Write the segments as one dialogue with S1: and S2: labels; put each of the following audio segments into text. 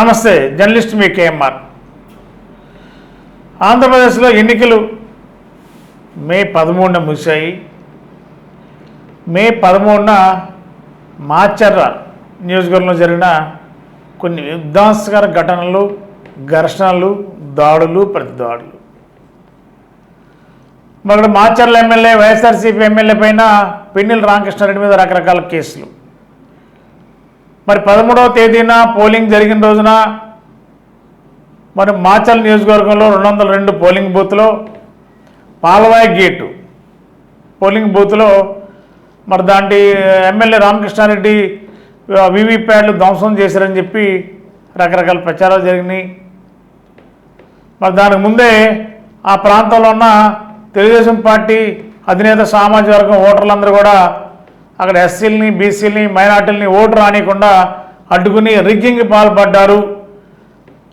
S1: నమస్తే జర్నలిస్ట్ మీ కేఎంఆర్. ఆంధ్రప్రదేశ్లో ఎన్నికలు మే పదమూడున ముగిశాయి. మే పదమూడున మాచర్ల నియోజకవర్గంలో జరిగిన కొన్ని విధ్వంసకర ఘటనలు ఘర్షణలు దాడులు ప్రతిదాడులు. మరి మాచర్ల ఎమ్మెల్యే వైఎస్ఆర్సీపీ ఎమ్మెల్యే పైన పిన్నెల రామకృష్ణారెడ్డి మీద రకరకాల కేసులు. మరి పదమూడవ తేదీన పోలింగ్ జరిగిన రోజున మరి మాచల్ నియోజకవర్గంలో రెండు వందల రెండు పోలింగ్ బూత్లో పాలవాయి గేటు పోలింగ్ బూత్లో మరి దాంటి ఎమ్మెల్యే రామకృష్ణారెడ్డి వీవీప్యాడ్లు ధ్వంసం చేశారని చెప్పి రకరకాల ప్రచారాలు జరిగినాయి. మరి దానికి ముందే ఆ ప్రాంతంలో ఉన్న తెలుగుదేశం పార్టీ అధినేత సామాజిక వర్గం ఓటర్లందరూ కూడా అక్కడ ఎస్సీలని బీసీలని మైనార్టీలని ఓటు రానియకుండా అడ్డుకుని రిగ్గింగ్ పాల్పడ్డారు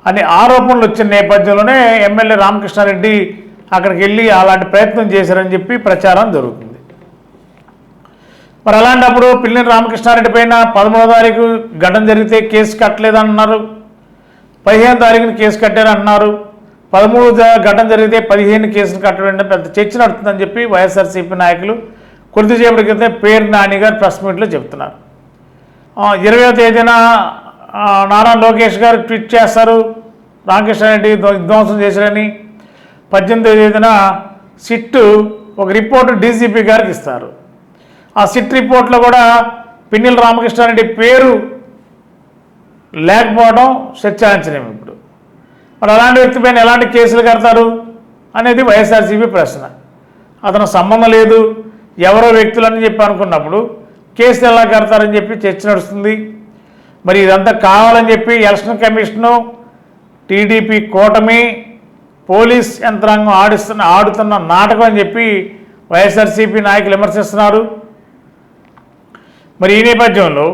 S1: అనే ఆరోపణలు వచ్చిన నేపథ్యంలోనే ఎమ్మెల్యే రామకృష్ణారెడ్డి అక్కడికి వెళ్ళి అలాంటి ప్రయత్నం చేశారని చెప్పి ప్రచారం జరుగుతుంది. మరి అలాంటప్పుడు పిల్లిని రామకృష్ణారెడ్డి పైన పదమూడో తారీఖు ఘటన జరిగితే కేసు కట్టలేదన్నారు. పదిహేను తారీఖున కేసు కట్టారన్నారు. పదమూడు ఘటన జరిగితే పదిహేను కేసులు కట్టడం పెద్ద చర్చ నడుతుందని చెప్పి వైఎస్ఆర్సీపీ నాయకులు కొద్దిసేపటి క్రితం పేరు నాని గారు ప్రెస్ మీట్లో చెప్తున్నారు ఇరవయో తేదీన నారా లోకేష్ గారు ట్వీట్ చేస్తారు. రామకృష్ణారెడ్డి రెడ్డి విధ్వంసం చేశారని. పద్దెనిమిదో తేదీన సిట్ ఒక రిపోర్టు డీజీపీ గారికి ఇస్తారు. ఆ సిట్ రిపోర్ట్లో కూడా పిన్నెల రామకృష్ణారెడ్డి పేరు లేకపోవడం చర్చాంచనం ఇప్పుడు. మరి అలాంటి వ్యక్తి పైన ఎలాంటి కేసులు కడతారు అనేది వైఎస్ఆర్సీపీ ప్రశ్న. అతను సంబంధం లేదు. ఎవరో వ్యక్తులని చెప్పి అనుకున్నప్పుడు కేసు ఎలా కడతారని చెప్పి చర్చ నడుస్తుంది. మరి ఇదంతా కావాలని చెప్పి ఎలక్షన్ కమిషను టీడీపీ కూటమి పోలీస్ యంత్రాంగం ఆడిస్తున్న ఆడుతున్న నాటకం అని చెప్పి వైఎస్ఆర్సీపీ నాయకులు విమర్శిస్తున్నారు. మరి ఈ నేపథ్యంలో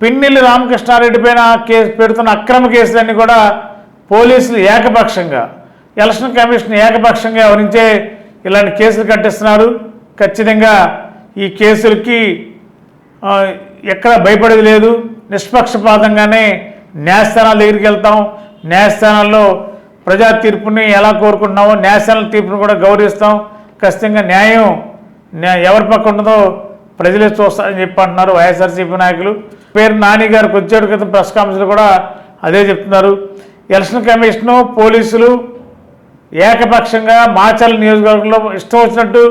S1: పిన్నెల్లి రామకృష్ణారెడ్డి పైన కేసు పెడుతున్న అక్రమ కేసులన్నీ కూడా పోలీసులు ఏకపక్షంగా ఎలక్షన్ కమిషన్ ఏకపక్షంగా వ్యవహరించే ఇలాంటి కేసులు కట్టిస్తున్నారు. ఖచ్చితంగా ఈ కేసులకి ఎక్కడ భయపడేది లేదు. నిష్పక్షపాతంగానే న్యాయస్థానాల దగ్గరికి వెళ్తాం. న్యాయస్థానాల్లో ప్రజా తీర్పుని ఎలా కోరుకుంటున్నామో న్యాయస్థానాల తీర్పును కూడా గౌరవిస్తాం. ఖచ్చితంగా న్యాయం ఎవరి పక్క ఉండదో ప్రజలే చూస్తారని చెప్పి అంటున్నారు వైఎస్ఆర్సీపీ నాయకులు. పేరు నాని గారికి కొద్దిసేపు క్రితం ప్రెస్ కాన్ఫరెన్స్లో కూడా అదే చెప్తున్నారు. ఎలక్షన్ కమిషను పోలీసులు ఏకపక్షంగా మాచల్ నియోజకవర్గంలో ఇష్టం వచ్చినట్టు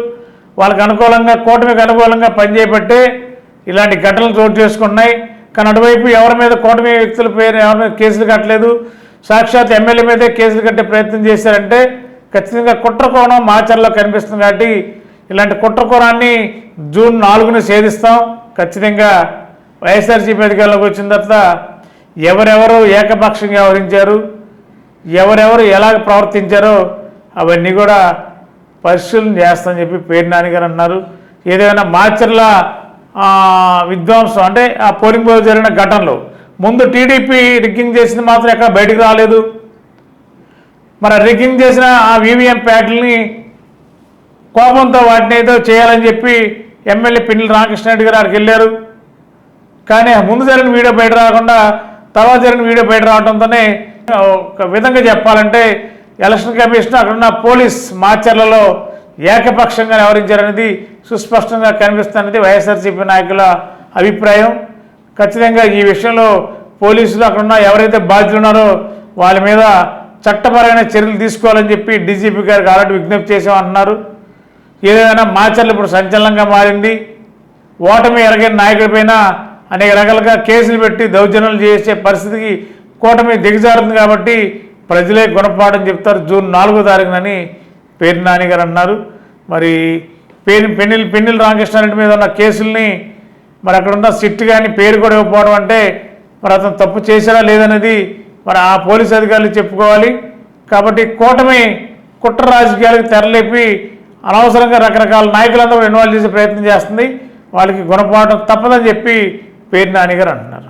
S1: వాళ్ళకి అనుకూలంగా కూటమికి అనుకూలంగా పనిచేయబట్టే ఇలాంటి ఘటనలు చోటు చేసుకున్నాయి కానీ అటువైపు ఎవరి మీద కూటమి వ్యక్తుల పేరు ఎవరి మీద కేసులు కట్టలేదు. సాక్షాత్ ఎమ్మెల్యే మీదే కేసులు కట్టే ప్రయత్నం చేశారంటే ఖచ్చితంగా కుట్రకోణం మాచర్లో కనిపిస్తుంది కాబట్టి ఇలాంటి కుట్రకోణాన్ని జూన్ నాలుగున ఛేదిస్తాం ఖచ్చితంగా వైఎస్ఆర్సీపీ అధికారంలోకి వచ్చిన తర్వాత ఎవరెవరు ఏకపక్షంగా వ్యవహరించారు ఎవరెవరు ఎలా ప్రవర్తించారో అవన్నీ కూడా పరిశీలన చేస్తామని చెప్పి పేరు నాన్నగారు అన్నారు. ఏదైనా మాచర్ల విధ్వంసం అంటే ఆ పోలింగ్ బూత్ జరిగిన ఘటనలో ముందు టీడీపీ రిగ్గింగ్ చేసింది మాత్రం ఎక్కడ బయటికి రాలేదు. మరి రిగ్గింగ్ చేసిన ఆ వీవీఎం ప్యాడ్లని కోపంతో వాటిని ఏదో చేయాలని చెప్పి ఎమ్మెల్యే పిన్నెల రామకృష్ణారెడ్డి గారు అక్కడికి వెళ్ళారు. కానీ ముందు జరిగిన వీడియో బయట రాకుండా తర్వాత జరిగిన వీడియో బయట రావడంతోనే ఒక విధంగా చెప్పాలంటే ఎలక్షన్ కమిషన్ అక్కడున్న పోలీస్ మాచర్లలో ఏకపక్షంగా వ్యవహరించారనేది సుస్పష్టంగా కనిపిస్తున్నది వైఎస్ఆర్సీపీ నాయకుల అభిప్రాయం. ఖచ్చితంగా ఈ విషయంలో పోలీసులు అక్కడున్న ఎవరైతే బాధ్యులు ఉన్నారో వాళ్ళ మీద చట్టపరమైన చర్యలు తీసుకోవాలని చెప్పి డీజీపీ గారికి ఆల్రెడీ విజ్ఞప్తి చేసామంటున్నారు ఏదైనా మాచర్లు ఇప్పుడు సంచలనంగా మారింది. ఓటమి ఎరగని నాయకుడిపైన అనేక రకాలుగా కేసులు పెట్టి దౌర్జన్యాలు చేసే పరిస్థితికి కూటమి దిగజారుతుంది కాబట్టి ప్రజలే గుణపాఠం చెప్తారు. జూన్ నాలుగో తారీఖునని పేరు నానిగారు అన్నారు. మరి పేరు పెన్నెల్ పెన్నెల రామకృష్ణారెడ్డి మీద ఉన్న కేసుల్ని మరి అక్కడ ఉన్న సిట్ కానీ పేరు కూడా ఇవ్వకపోవడం అంటే మరి అతను తప్పు చేశారా లేదనేది మరి ఆ పోలీస్ అధికారులు చెప్పుకోవాలి. కాబట్టి కూటమి కుట్ర రాజకీయాలకు తెరలేపి అనవసరంగా రకరకాల నాయకులందరూ ఇన్వాల్వ్ చేసే ప్రయత్నం చేస్తుంది. వాళ్ళకి గుణపాఠం తప్పదని చెప్పి పేరు నానిగారు అంటున్నారు.